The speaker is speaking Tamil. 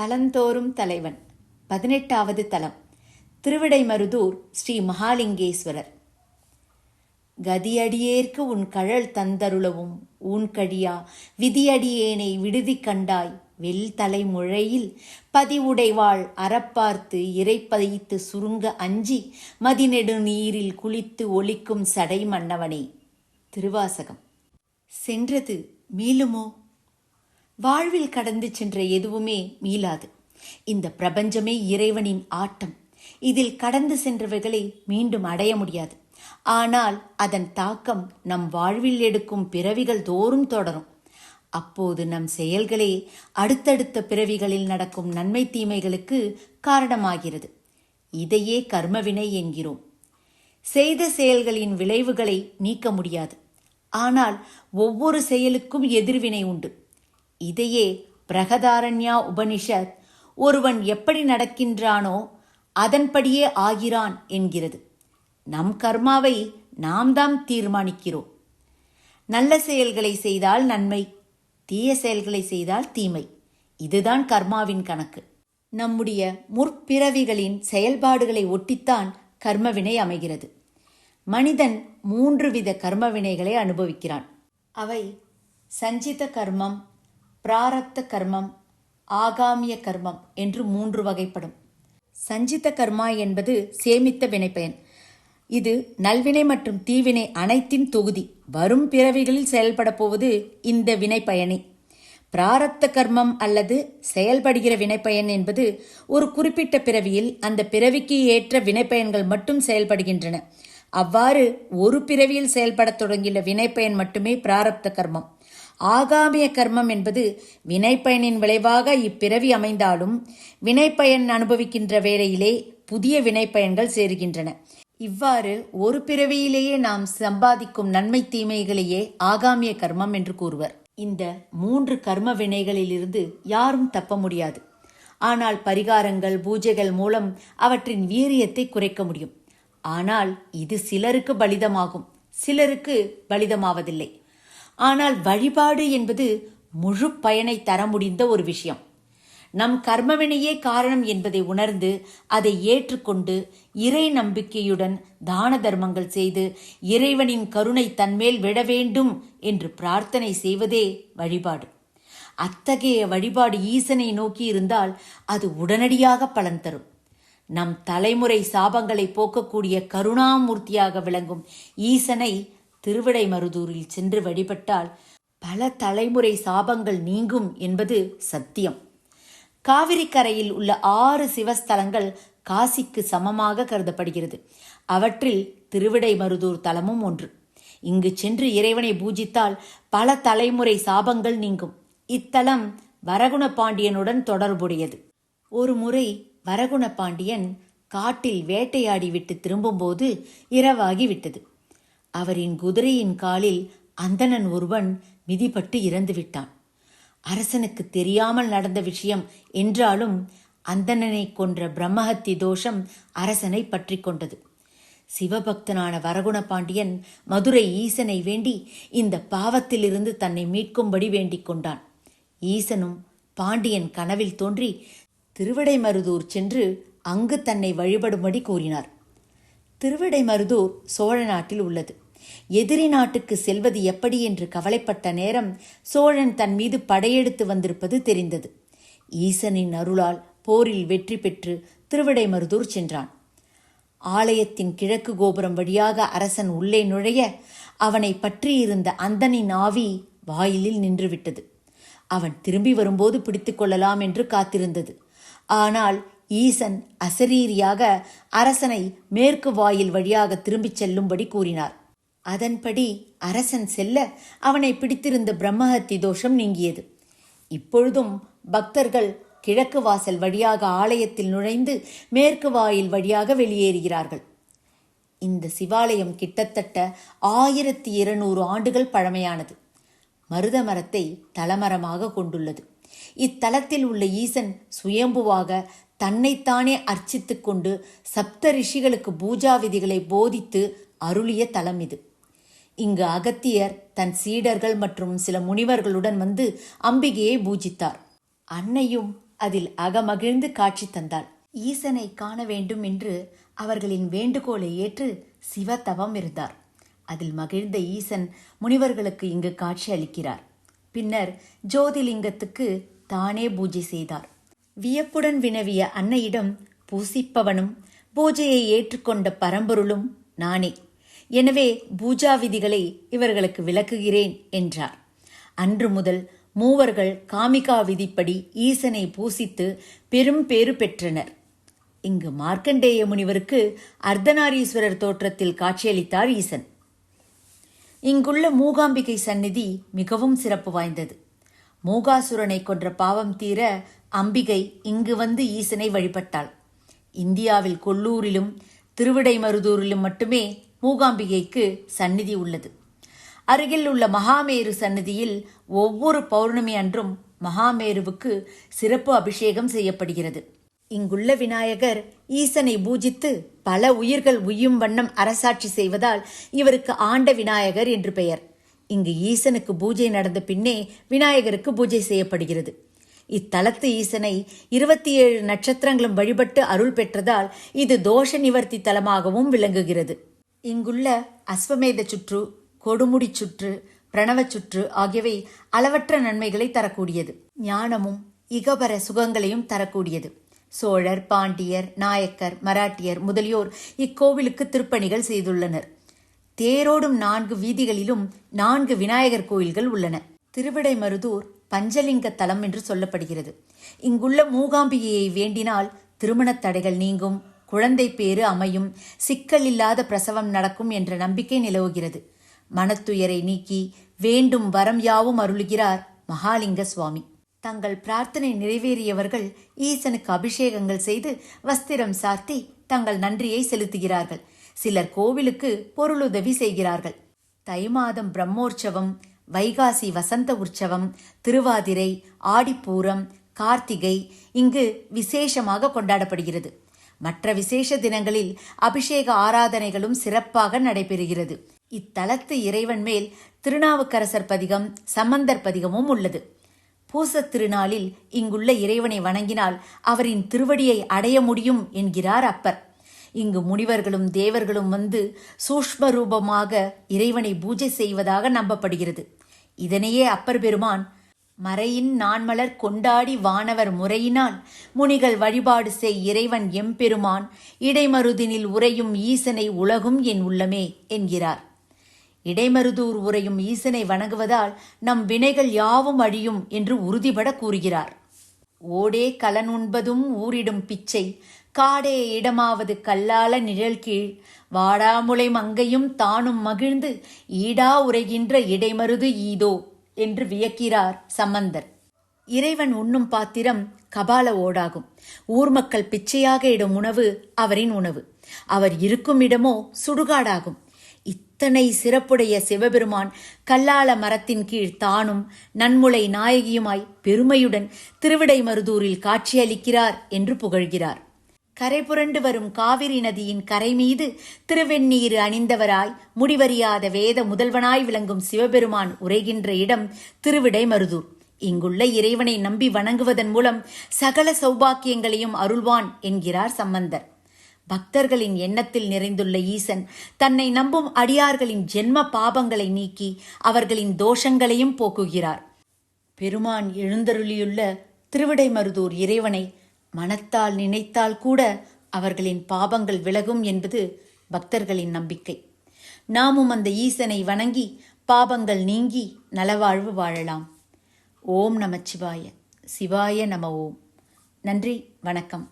தலந்தோறும் தலைவன். பதினெட்டாவது தலம். திருவிடைமருதூர் ஸ்ரீ மகாலிங்கேஸ்வரர். கதியடியேற்கு உன் கழல் தந்தருளவும் ஊன் கழியா விதியடியேனை விடுதி கண்டாய் வெல் தலை முழையில் பதிவுடைவாள் அறப்பார்த்து இறைப்பதைத்து சுருங்க அஞ்சி மதிநெடு நீரில் குளித்து ஒலிக்கும் சடை மன்னவனே. திருவாசகம். சென்றது மீளுமோ? வாழ்வில் கடந்து சென்ற எதுவுமே மீளாது. இந்த பிரபஞ்சமே இறைவனின் ஆட்டம். இதில் கடந்து சென்றவைகளை மீண்டும் அடைய முடியாது. ஆனால் அதன் தாக்கம் நம் வாழ்வில் எடுக்கும் பிறவிகள் தோறும் தொடரும். அப்போது நம் செயல்களே அடுத்தடுத்த பிறவிகளில் நடக்கும் நன்மை தீமைகளுக்கு காரணமாகிறது. இதையே கர்மவினை என்கிறோம். செய்த செயல்களின் விளைவுகளை நீக்க முடியாது. ஆனால் ஒவ்வொரு செயலுக்கும் எதிர்வினை உண்டு. இதையே பிரகதாரண்யா உபனிஷத் ஒருவன் எப்படி நடக்கின்றானோ அதன்படியே ஆகிறான் என்கிறது. நம் கர்மாவை நாம் தாம் தீர்மானிக்கிறோம். நல்ல செயல்களை செய்தால் நன்மை தீய செயல்களை செய்தால் தீமை. இதுதான் கர்மாவின் கணக்கு. நம்முடைய முற்பிறவிகளின் செயல்பாடுகளை ஒட்டித்தான் கர்மவினை அமைகிறது. மனிதன் மூன்று வித கர்மவினைகளை அனுபவிக்கிறான். அவை சஞ்சித கர்மம் பிராரப்த கர்மம் ஆகாமிய கர்மம் என்று மூன்று வகைப்படும். சஞ்சித கர்மா என்பது சேமித்த வினைப்பயன். இது நல்வினை மற்றும் தீவினை அனைத்தின் தொகுதி. வரும் பிறவிகளில் செயல்பட போவது இந்த வினைப்பயனே. பிராரத்த கர்மம் அல்லது செயல்படுகிற வினைப்பயன் என்பது ஒரு குறிப்பிட்ட பிறவியில் அந்த பிறவிக்கு ஏற்ற வினைப்பயன்கள் மட்டும் செயல்படுகின்றன. அவ்வாறு ஒரு பிறவியில் செயல்படத் தொடங்கியுள்ள வினைப்பயன் மட்டுமே பிராரப்த கர்மம். ஆகாமிய கர்மம் என்பது வினைப்பயனின் விளைவாக இப்பிறவி அமைந்தாலும் வினைப்பயன் அனுபவிக்கின்ற வேளையிலே புதிய வினைப்பயன்கள் சேருகின்றன. இவ்வாறு ஒரு பிறவியிலேயே நாம் சம்பாதிக்கும் நன்மை தீமைகளையே ஆகாமிய கர்மம் என்று கூறுவர். இந்த மூன்று கர்ம வினைகளிலிருந்து யாரும் தப்ப முடியாது. ஆனால் பரிகாரங்கள் பூஜைகள் மூலம் அவற்றின் வீரியத்தை குறைக்க முடியும். ஆனால் இது சிலருக்கு பலிதமாகும். சிலருக்கு பலிதமாவதில்லை. ஆனால் வழிபாடு என்பது முழு பயனை தர முடிந்த ஒரு விஷயம். நம் கர்மவினையே காரணம் என்பதை உணர்ந்து அதை ஏற்றுக்கொண்டு இறை நம்பிக்கையுடன் தான தர்மங்கள் செய்து இறைவனின் கருணை தன்மேல் விட வேண்டும் என்று பிரார்த்தனை செய்வதே வழிபாடு. அத்தகைய வழிபாடு ஈசனை நோக்கி இருந்தால் அது உடனடியாக பலன் தரும். நம் தலைமுறை சாபங்களை போக்கக்கூடிய கருணாமூர்த்தியாக விளங்கும் ஈசனை திருவிடைமருதூரில் சென்று வழிபட்டால் பல தலைமுறை சாபங்கள் நீங்கும் என்பது சத்தியம். காவிரி கரையில் உள்ள ஆறு சிவஸ்தலங்கள் காசிக்கு சமமாக கருதப்படுகிறது. அவற்றில் திருவிடைமருதூர் தலமும் ஒன்று. இங்கு சென்று இறைவனை பூஜித்தால் பல தலைமுறை சாபங்கள் நீங்கும். இத்தலம் வரகுண பாண்டியனுடன் தொடர்புடையது. ஒரு முறை வரகுண பாண்டியன் காட்டில் வேட்டையாடி விட்டு திரும்பும்போது இரவாகி விட்டது. அவரின் குதிரையின் காலில் அந்தணன் ஒருவன் மிதிப்பட்டு இறந்துவிட்டான். அரசனுக்கு தெரியாமல் நடந்த விஷயம் என்றாலும் அந்தணனை கொன்ற பிரம்மஹத்தி தோஷம் அரசனை பற்றி கொண்டது. சிவபக்தனான வரகுண பாண்டியன் மதுரை ஈசனை வேண்டி இந்த பாவத்திலிருந்து தன்னை மீட்கும்படி வேண்டிக் கொண்டான். ஈசனும் பாண்டியன் கனவில் தோன்றி திருவிடைமருதூர் சென்று அங்கு தன்னை வழிபடும்படி கூறினார். திருவிடைமருதூர் சோழ நாட்டில் உள்ளது. எதிரி நாட்டுக்கு செல்வது எப்படி என்று கவலைப்பட்ட நேரம் சோழன் தன் மீது படையெடுத்து வந்திருப்பது தெரிந்தது. ஈசனின் அருளால் போரில் வெற்றி பெற்று திருவிடைமருதூர் சென்றான். ஆலயத்தின் கிழக்கு கோபுரம் வழியாக அரசன் உள்ளே நுழைய அவனை பற்றியிருந்த அந்தனின் ஆவி வாயிலில் நின்றுவிட்டது. அவன் திரும்பி வரும்போது பிடித்து கொள்ளலாம் என்று காத்திருந்தது. ஆனால் ஈசன் அசரீரியாக அரசனை மேற்கு வாயில் வழியாக திரும்பிச் செல்லும்படி கூறினார். அதன்படி அரசன் செல்ல அவனை பிடித்திருந்த பிரம்மஹத்தி தோஷம் நீங்கியது. இப்பொழுதும் பக்தர்கள் கிழக்கு வாசல் வழியாக ஆலயத்தில் நுழைந்து மேற்கு வாயில் வழியாக வெளியேறுகிறார்கள். இந்த சிவாலயம் கிட்டத்தட்ட ஆயிரத்தி இருநூறு ஆண்டுகள் பழமையானது. மருத மரத்தை தலமரமாக கொண்டுள்ளது. இத்தலத்தில் உள்ள ஈசன் சுயம்புவாக தன்னைத்தானே அர்ச்சித்துக்கொண்டு சப்த ரிஷிகளுக்கு பூஜா விதிகளை போதித்து அருளிய தலம் இது. இங்கு அகத்தியர் தன் சீடர்கள் மற்றும் சில முனிவர்களுடன் வந்து அம்பிகையை பூஜித்தார். அன்னையும் அதில் அகமகிழ்ந்து காட்சி தந்தாள். ஈசனை காண வேண்டும் என்று அவர்களின் வேண்டுகோளை ஏற்று சிவதவம் இருந்தார். அதில் மகிழ்ந்த ஈசன் முனிவர்களுக்கு இங்கு காட்சி அளிக்கிறார். பின்னர் ஜோதிலிங்கத்துக்கு தானே பூஜை செய்தார். வியப்புடன் வினவிய அன்னையிடம் பூசிப்பவனும் பூஜையை ஏற்றுக்கொண்ட பரம்பொருளும் நானே. எனவே பூஜா விதிகளை இவர்களுக்கு விளக்குகிறேன் என்றார். அன்று முதல் மூவர்கள் காமிகா விதிப்படி ஈசனை பூசித்து பெரும் பேறு பெற்றனர். இங்கு மார்க்கண்டேய முனிவருக்கு அர்த்தநாரீஸ்வரர் தோற்றத்தில் காட்சியளித்தார் ஈசன். இங்குள்ள மூகாம்பிகை சந்நிதி மிகவும் சிறப்பு வாய்ந்தது. மூகாசுரனை கொன்ற பாவம் தீர அம்பிகை இங்கு வந்து ஈசனை வழிபட்டாள். இந்தியாவில் கொல்லூரிலும் திருவிடைமருதூரிலும் மட்டுமே மூகாம்பிகைக்கு சந்நிதி உள்ளது. அருகில் உள்ள மகாமேரு சந்நிதியில் ஒவ்வொரு பௌர்ணமி அன்றும் மகாமேருவுக்கு சிறப்பு அபிஷேகம் செய்யப்படுகிறது. இங்குள்ள விநாயகர் ஈசனை பூஜித்து பல உயிர்கள் உய்யும் வண்ணம் அரசாட்சி செய்வதால் இவருக்கு ஆண்ட விநாயகர் என்று பெயர். இங்கு ஈசனுக்கு பூஜை நடந்த பின்னே விநாயகருக்கு பூஜை செய்யப்படுகிறது. இத்தலத்து ஈசனை இருபத்தி ஏழு நட்சத்திரங்களும் வழிபட்டு அருள் பெற்றதால் இது தோஷ நிவர்த்தி தலமாகவும் விளங்குகிறது. இங்குள்ள அஸ்வமேத சுற்று கொடுமுடி சுற்று பிரணவச் சுற்று ஆகியவை அளவற்ற நன்மைகளை தரக்கூடியது. ஞானமும் இகபர சுகங்களையும் தரக்கூடியது. சோழர் பாண்டியர் நாயக்கர் மராட்டியர் முதலியோர் இக்கோவிலுக்கு திருப்பணிகள் செய்துள்ளனர். தேரோடும் நான்கு வீதிகளிலும் நான்கு விநாயகர் கோயில்கள் உள்ளன. திருவிடைமருதூர் பஞ்சலிங்க தலம் என்று சொல்லப்படுகிறது. இங்குள்ள மூகாம்பிகையை வேண்டினால் திருமணத் தடைகள் நீங்கும். குழந்தை பேறு அமையும் சிக்கல் இல்லாத பிரசவம் நடக்கும் என்ற நம்பிக்கை நிலவுகிறது. மனத்துயரை நீக்கி வேண்டும் வரம் யாவும் அருளுகிறார் மகாலிங்க சுவாமி. தங்கள் பிரார்த்தனை நிறைவேறியவர்கள் ஈசனுக்கு அபிஷேகங்கள் செய்து வஸ்திரம் சார்த்தி தங்கள் நன்றியை செலுத்துகிறார்கள். சிலர் கோவிலுக்கு பொருளுதவி செய்கிறார்கள். தை மாதம் பிரம்மோற்சவம் வைகாசி வசந்த உற்சவம் திருவாதிரை ஆடிப்பூரம் கார்த்திகை இங்கு விசேஷமாக கொண்டாடப்படுகிறது. மற்ற விசேஷ தினங்களில் அபிஷேக ஆராதனைகளும் சிறப்பாக நடைபெறுகிறது. இத்தலத்து இறைவன் மேல் திருநாவுக்கரசர் பதிகம் சம்பந்தர் பதிகமும் உள்ளது. பூசத் திருநாளில் இங்குள்ள இறைவனை வணங்கினால் அவரின் திருவடியை அடைய முடியும் என்கிறார் அப்பர். இங்கு முனிவர்களும் தேவர்களும் வந்து சூஷ்ம ரூபமாக இறைவனை பூஜை செய்வதாக நம்பப்படுகிறது. இதனையே அப்பர் பெருமான் மறையின் நான்மலர் கொண்டாடி வானவர் முறையினால் முனிகள் வழிபாடு செய் இறைவன் எம்பெருமான் இடைமருதினில் உறையும் ஈசனை உலகும் என் உள்ளமே என்கிறார். இடைமருதூர் உரையும் ஈசனை வணங்குவதால் நம் வினைகள் யாவும் அழியும் என்று உறுதிபட கூறுகிறார். ஓடே கலன் உண்பதும் ஊரிடும் பிச்சை காடே இடமாவது கல்லால நிழல் கீழ் வாடாமுலை மங்கையும் தானும் மகிழ்ந்து ஈடா உரைகின்ற இடைமருது ஈதோ. என்று வியக்கிறார் சம்பந்தர். இறைவன் உண்ணும் பாத்திரம் கபால ஓடாகும். ஊர் மக்கள் பிச்சையாக இடும் உணவு அவரின் உணவு. அவர் இருக்கும் இடமோ சுடுகாடாகும். இத்தனை சிறப்புடைய சிவபெருமான் கல்லால மரத்தின் கீழ் தானும் நன்முளை நாயகியுமாய் பெருமையுடன் திருவிடைமருதூரில் காட்சியளிக்கிறார் என்று புகழ்கிறார். கரை புரண்டு வரும் காவிரி நதியின் கரை மீது திருவெண்ணீர் அணிந்தவராய் முடிவறியாத வேத முதல்வனாய் விளங்கும் சிவபெருமான் உரைகின்ற இடம் திருவிடைமருதூர். இங்குள்ள இறைவனை நம்பி வணங்குவதன் மூலம் சகல சௌபாக்கியங்களையும் அருள்வான் என்கிறார் சம்பந்தர். பக்தர்களின் எண்ணத்தில் நிறைந்துள்ள ஈசன் தன்னை நம்பும் அடியார்களின் ஜென்ம பாபங்களை நீக்கி அவர்களின் தோஷங்களையும் போக்குகிறார். பெருமான் எழுந்தருளியுள்ள திருவிடைமருதூர் இறைவனை மனத்தால் நினைத்தால் கூட அவர்களின் பாபங்கள் விலகும் என்பது பக்தர்களின் நம்பிக்கை. நாமும் அந்த ஈசனை வணங்கி பாபங்கள் நீங்கி நலவாழ்வு வாழலாம். ஓம் நமச்சிவாய. சிவாய நம ஓம். நன்றி வணக்கம்.